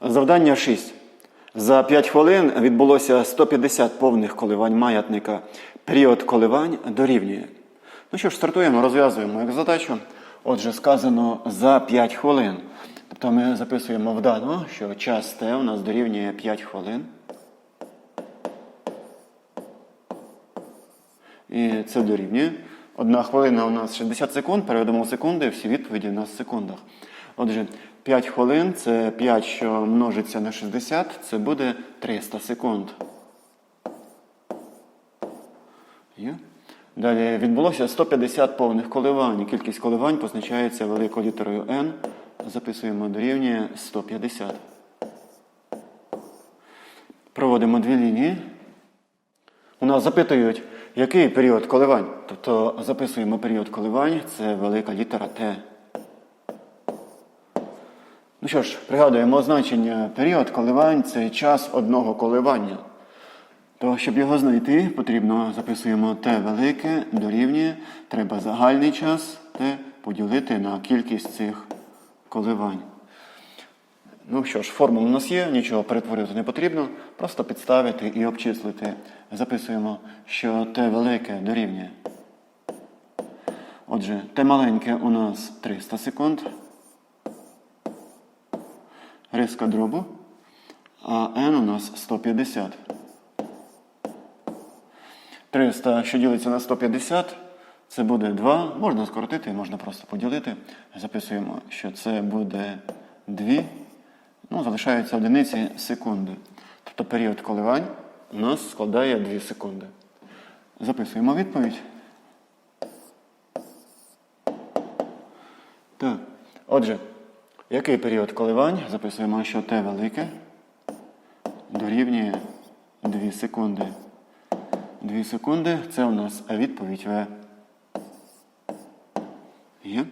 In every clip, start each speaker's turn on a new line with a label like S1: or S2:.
S1: Завдання 6. За 5 хвилин відбулося 150 повних коливань маятника. Період коливань дорівнює. Ну що ж, стартуємо, розв'язуємо як задачу. Отже, сказано за 5 хвилин. Тобто ми записуємо вдано, що час Т у нас дорівнює 5 хвилин. І це дорівнює. Одна хвилина у нас 60 секунд, переведемо в секунди, всі відповіді у нас в секундах. Отже, 5 хвилин це 5, що множиться на 60, це буде 300 секунд. Далі відбулося 150 повних коливань. Кількість коливань позначається великою літерою N. Записуємо дорівнює 150. Проводимо дві лінії. У нас запитують, який період коливань. Тобто записуємо період коливань, це велика літера Т. Ну що ж, пригадуємо значення період коливань це час одного коливання. То, щоб його знайти, потрібно записуємо Т велике дорівнює. Треба загальний час Т поділити на кількість цих коливань. Ну що ж, формула у нас є, нічого перетворювати не потрібно, просто підставити і обчислити. Записуємо, що Т велике дорівнює. Отже, Т маленьке у нас 300 секунд. Риска дробу. А N у нас 150. 300, що ділиться на 150, це буде 2. Можна скоротити, можна просто поділити. Записуємо, що це буде 2. Ну, залишаються одиниці секунди. Тобто період коливань у нас складає 2 секунди. Записуємо відповідь. Так. Отже, який період коливань? Записуємо, що Т велике дорівнює 2 секунди. 2 секунди це у нас відповідь В. Є?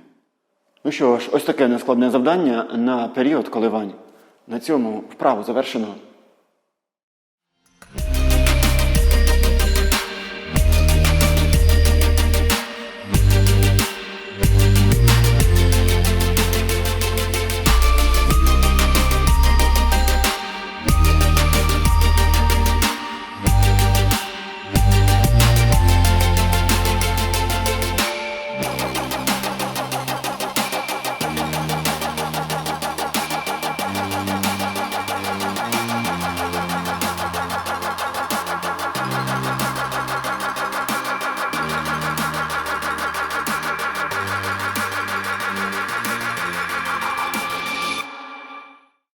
S1: Ну що ж, ось таке нескладне завдання на період коливань. На цьому вправу завершено.